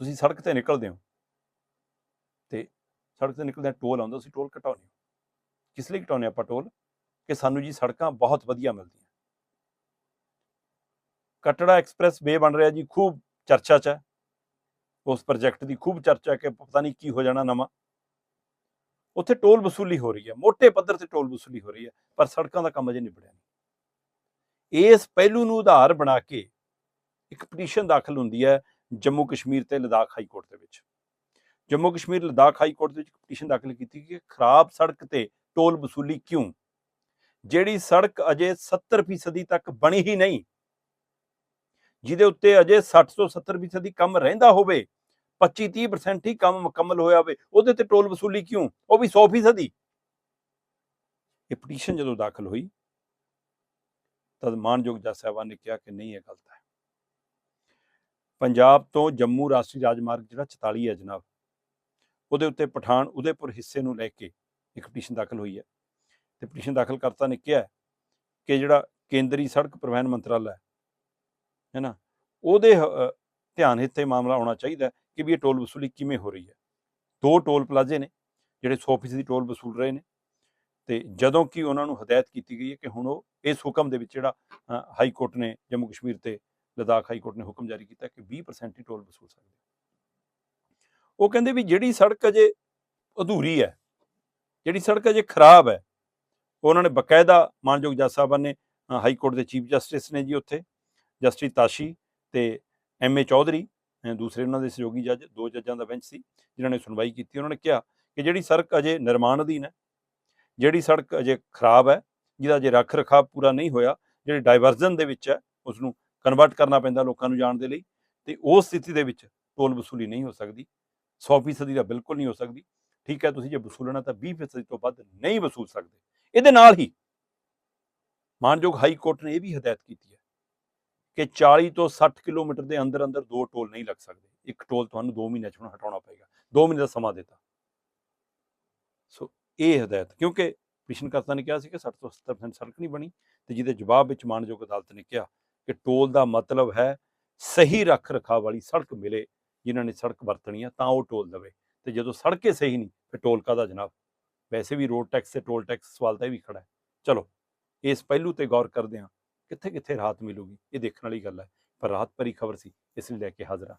ਤੁਸੀਂ ਸੜਕ ਤੇ ਨਿਕਲਦੇ ਹੋ। ਤੇ ਸੜਕ ਤੇ ਨਿਕਲਦੇ ਟੋਲ ਆਉਂਦਾ, ਤੁਸੀਂ ਟੋਲ ਘਟਾਉਂਦੇ ਹੋ। ਕਿਸ ਲਈ ਘਟਾਉਂਦੇ ਆਪਾਂ ਟੋਲ? ਕਿ ਸਾਨੂੰ ਜੀ ਸੜਕਾਂ ਬਹੁਤ ਵਧੀਆ ਮਿਲਦੀਆਂ। ਕਟੜਾ ਐਕਸਪ੍ਰੈਸ ਵੇ ਬਣ ਰਿਹਾ ਜੀ, ਖੂਬ ਚਰਚਾ 'ਚ ਹੈ। ਉਸ ਪ੍ਰੋਜੈਕਟ ਦੀ ਖੂਬ ਚਰਚਾ ਕਿ ਪਤਾ ਨਹੀਂ ਕੀ ਹੋ ਜਾਣਾ ਨਵਾਂ। ਉੱਥੇ ਟੋਲ ਵਸੂਲੀ ਹੋ ਰਹੀ ਹੈ। ਮੋٹے ਪੱਧਰ ਤੇ ਟੋਲ ਵਸੂਲੀ ਹੋ ਰਹੀ ਹੈ, ਪਰ ਸੜਕਾਂ ਦਾ ਕੰਮ ਅਜੇ ਨਿਬੜਿਆ ਨਹੀਂ। ਇਸ ਪਹਿਲੂ ਨੂੰ ਉਧਾਰ ਬਣਾ ਕੇ ਇੱਕ ਪਟੀਸ਼ਨ ਦਾਖਲ ਹੁੰਦੀ ਹੈ। ਜੰਮੂ ਕਸ਼ਮੀਰ ਤੇ ਲਦਾਖ ਹਾਈ ਕੋਰਟ ਦੇ ਵਿੱਚ। ਜੰਮੂ ਕਸ਼ਮੀਰ ਲਦਾਖ ਹਾਈ ਕੋਰਟ ਦੇ ਵਿੱਚ ਪਟੀਸ਼ਨ ਦਾਖਲ ਕੀਤੀ ਕਿ ਖਰਾਬ ਸੜਕ ਤੇ ਟੋਲ ਵਸੂਲੀ ਕਿਉਂ? ਜਿਹੜੀ ਸੜਕ ਅਜੇ 70% ਤੱਕ ਬਣੀ ਹੀ ਨਹੀਂ, ਜਿਹਦੇ ਉੱਤੇ ਅਜੇ 60 ਤੋਂ 70% ਕੰਮ ਰਹਿੰਦਾ ਹੋਵੇ 25-30% ਹੀ ਕੰਮ ਮੁਕੰਮਲ ਹੋਇਆ ਹੋਵੇ, ਉਹਦੇ ਤੇ ਟੋਲ ਵਸੂਲੀ ਕਿਉਂ? ਉਹ ਵੀ 100% ਹੀ ਇਹ ਪਟੀਸ਼ਨ ਜਦੋਂ ਦਾਖਲ ਹੋਈ, ਤਦ ਮਾਨਯੋਗ ਜੱਜ ਸਾਹਿਬਾਨ ਨੇ ਕਿਹਾ ਕਿ ਨਹੀਂ, ਇਹ ਗਲਤ ਹੈ। ਪੰਜਾਬ ਤੋਂ ਜੰਮੂ ਰਾਸ਼ਟਰੀ ਰਾਜਮਾਰਗ ਜਿਹੜਾ 44 ਹੈ ਜਨਾਬ ਉਹਦੇ ਉੱਤੇ ਪਠਾਨ ਉਦੈਪੁਰ ਹਿੱਸੇ ਨੂੰ ਲੈ ਕੇ ਇੱਕ ਪਟੀਸ਼ਨ ਦਾਖਲ ਹੋਈ ਹੈ। ਤੇ ਪਟੀਸ਼ਨ ਦਾਖਲ ਕਰਤਾ ਨੇ ਕਿਹਾ ਕਿ ਜਿਹੜਾ ਕੇਂਦਰੀ ਸੜਕ ਪਰਿਵਹਨ ਮੰਤਰਾਲਾ ਹੈ ਹੈ ਨਾ ਉਹਦੇ ਅ, ਧਿਆਨ ਹਿੱਤੇ ਮਾਮਲਾ ਆਉਣਾ ਚਾਹੀਦਾ ਕਿ ਵੀ ਇਹ ਟੋਲ ਵਸੂਲੀ ਕਿਵੇਂ ਹੋ ਰਹੀ ਹੈ। ਦੋ ਟੋਲ ਪਲਾਜ਼ੇ ਨੇ ਜਿਹੜੇ 100% ਦੀ ਟੋਲ ਵਸੂਲ ਰਹੇ ਨੇ ਤੇ ਜਦੋਂ ਕਿ ਉਹਨਾਂ ਨੂੰ ਹਦਾਇਤ ਕੀਤੀ ਗਈ ਹੈ ਕਿ ਹੁਣ ਉਹ ਇਸ ਹੁਕਮ ਦੇ ਵਿੱਚ ਜਿਹੜਾ ਹਾਈ ਕੋਰਟ ਨੇ ਜੰਮੂ ਕਸ਼ਮੀਰ ਤੇ ਲਦਾਖ ਹਾਈ ਕੋਰਟ ਨੇ ਹੁਕਮ ਜਾਰੀ ਕੀਤਾ ਕਿ 20% ਹੀ ਟੋਲ ਵਸੂਲ ਸਕਦੇ ਉਹ ਕਹਿੰਦੇ ਵੀ ਜਿਹੜੀ ਸੜਕ ਅਜੇ ਅਧੂਰੀ ਹੈ, ਜਿਹੜੀ ਸੜਕ ਅਜੇ ਖਰਾਬ ਹੈ, ਉਹਨਾਂ ਨੇ ਬਕਾਇਦਾ ਮਾਨਯੋਗ ਜੱਜ ਸਾਹਿਬਾਨ ਨੇ ਹਾਈ ਕੋਰਟ ਦੇ ਚੀਫ ਜਸਟਿਸ ਨੇ ਜੀ ਉੱਥੇ, ਜਸਟਿਸ ਤਾਸ਼ੀ ਤੇ ਐਮ ਏ ਚੌਧਰੀ ਦੂਸਰੇ ਉਹਨਾਂ ਦੇ ਸਹਿਯੋਗੀ ਜੱਜ, ਦੋ ਜੱਜਾਂ ਦਾ ਬੈਂਚ ਸੀ, ਜਿਨ੍ਹਾਂ ਨੇ ਸੁਣਵਾਈ ਕੀਤੀ, ਉਹਨਾਂ ਨੇ ਕਿਹਾ ਕਿ ਜਿਹੜੀ ਸੜਕ ਅਜੇ ਨਿਰਮਾਣ ਅਧੀਨ ਹੈ, ਜਿਹੜੀ ਸੜਕ ਅਜੇ ਖਰਾਬ ਹੈ, ਜਿਹਦਾ ਅਜੇ ਰੱਖ ਰਖਾਵ ਪੂਰਾ ਨਹੀਂ ਹੋਇਆ, ਜਿਹੜੇ ਡਾਇਵਰਜਨ ਦੇ ਵਿੱਚ ਹੈ ਉਸ ਨੂੰ ਕਨਵਰਟ ਕਰਨਾ ਪੈਂਦਾ ਲੋਕਾਂ ਨੂੰ ਜਾਣ ਦੇ ਲਈ ਤੇ ਉਸ ਸਥਿਤੀ ਦੇ ਵਿੱਚ ਟੋਲ ਵਸੂਲੀ ਨਹੀਂ ਹੋ ਸਕਦੀ 100% ਤਾਂ ਬਿਲਕੁਲ ਨਹੀਂ ਹੋ ਸਕਦੀ, ਠੀਕ ਹੈ, ਤੁਸੀਂ ਜੇ ਵਸੂਲਣਾ ਤਾਂ 20% ਤੋਂ ਵੱਧ ਨਹੀਂ ਵਸੂਲ ਸਕਦੇ, ਇਹਦੇ ਨਾਲ ਹੀ ਮਾਨਯੋਗ ਹਾਈ ਕੋਰਟ ਨੇ ਇਹ ਵੀ ਹਦਾਇਤ ਕੀਤੀ ਹੈ ਕਿ 40 ਤੋਂ 60 ਕਿਲੋਮੀਟਰ ਦੇ ਅੰਦਰ ਅੰਦਰ ਦੋ ਟੋਲ ਨਹੀਂ ਲੱਗ ਸਕਦੇ, ਇੱਕ ਟੋਲ ਤੁਹਾਨੂੰ 2 ਮਹੀਨਿਆਂ ਚ ਹੁਣ ਹਟਾਉਣਾ ਪਏਗਾ 2 ਮਹੀਨੇ ਦਾ ਸਮਾਂ ਦਿੱਤਾ। ਸੋ ਇਹ ਹਦਾਇਤ, ਕਿਉਂਕਿ ਪਿਛਨਕਰਤਾ ਨੇ ਕਿਹਾ ਸੀ ਕਿ 60 ਤੋਂ 70% ਸੜਕ ਨਹੀਂ ਬਣੀ ਤੇ ਜਿਹਦੇ ਜਵਾਬ ਵਿੱਚ ਮਾਨਯੋਗ ਅਦਾਲਤ ਨੇ ਕਿਹਾ ਕਿ ਟੋਲ ਦਾ ਮਤਲਬ ਹੈ ਸਹੀ ਰੱਖ ਰਖਾਵ ਵਾਲੀ ਸੜਕ ਮਿਲੇ, ਜਿਨ੍ਹਾਂ ਨੇ ਸੜਕ ਵਰਤਣੀ ਆ, ਤਾਂ ਉਹ ਟੋਲ ਦੇਵੇ। ਤੇ ਜਦੋਂ ਸੜਕੇ ਸਹੀ ਨਹੀਂ, ਫਿਰ ਟੋਲ ਕਾਹਦਾ ਜਨਾਬ? ਵੈਸੇ ਵੀ ਰੋਡ ਟੈਕਸ ਤੇ ਟੋਲ ਟੈਕਸ ਸਵਾਲ ਤਾਂ ਇਹ ਵੀ ਖੜਾ ਹੈ। ਚਲੋ, ਇਸ ਪਹਿਲੂ ਤੇ ਗੌਰ ਕਰਦੇ ਹਾਂ ਕਿੱਥੇ ਕਿੱਥੇ ਰਾਹਤ ਮਿਲੂਗੀ? ਇਹ ਦੇਖਣ ਵਾਲੀ ਗੱਲ ਹੈ, ਪਰ ਰਾਹਤ ਭਰੀ ਖਬਰ ਸੀ, ਇਸ ਲਈ ਲੈ ਕੇ ਹਾਜ਼ਰ ਹਾਂ।